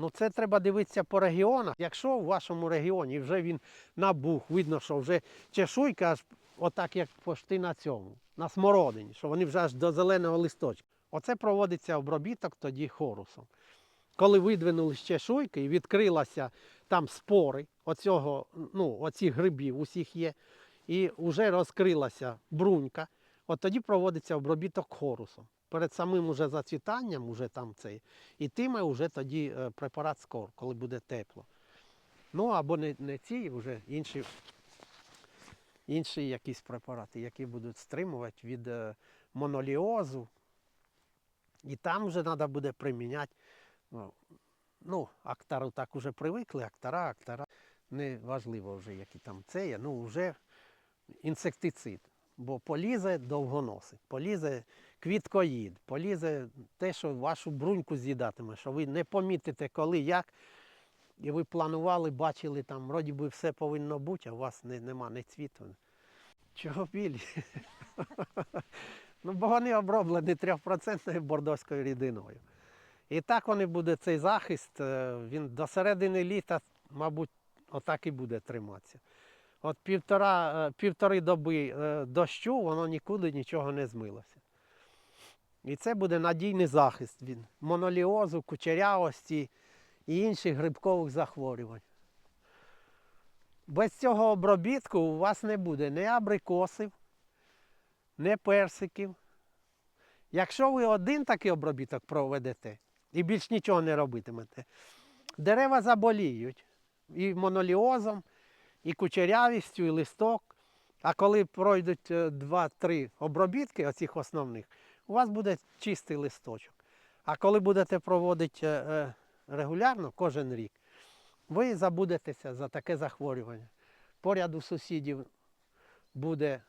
Ну це треба дивитися по регіонах. Якщо в вашому регіоні вже він набух, видно, що вже чешуйка аж отак, як пошти на цьому, на смородині, що вони вже аж до зеленого листочка. Оце проводиться обробіток тоді хорусом. Коли видвинули з чешуйки і відкрилася там спори оцього, ну, оцих грибів усіх є, і вже розкрилася брунька, от тоді проводиться обробіток хорусом. Перед самим уже зацвітанням, уже там цей, і тиме вже тоді е, препарат скор, коли буде тепло. Ну або не, не ці, вже інші, інші якісь препарати, які будуть стримувати від е, моноліозу. І там вже треба буде приміняти. Ну, ну, актару так уже привикли, актара, актара. Не важливо вже, які там це є. Ну, вже інсектицид. Бо полізе довгоносик, полізе квіткоїд, полізе те, що вашу бруньку з'їдатиме, що ви не помітите, коли, як. І ви планували, бачили, там, вроді би все повинно бути, а у вас не, нема ні цвіту. Чого білі? ну, бо вони оброблені 3% бордоською рідиною. І так вони буде цей захист, е, він до середини літа, мабуть, отак і буде триматися. От півтора, е, півтори доби е, дощу, воно нікуди нічого не змилося. І це буде надійний захист від моноліозу, кучерявості і інших грибкових захворювань. Без цього обробітку у вас не буде ні абрикосів, ні персиків. Якщо ви один такий обробіток проведете і більш нічого не робитимете, дерева заболіють і моноліозом, і кучерявістю, і листок. А коли пройдуть 2-3 обробітки оцих основних, у вас буде чистий листочок. А коли будете проводити е, е, регулярно, кожен рік, ви забудетеся за таке захворювання. Поряд у сусідів буде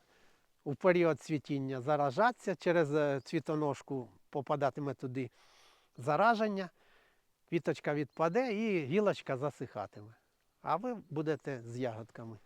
у період цвітіння заражатися, через е, цвітоножку попадатиме туди зараження, квіточка відпаде і гілочка засихатиме. А ви будете з ягодками.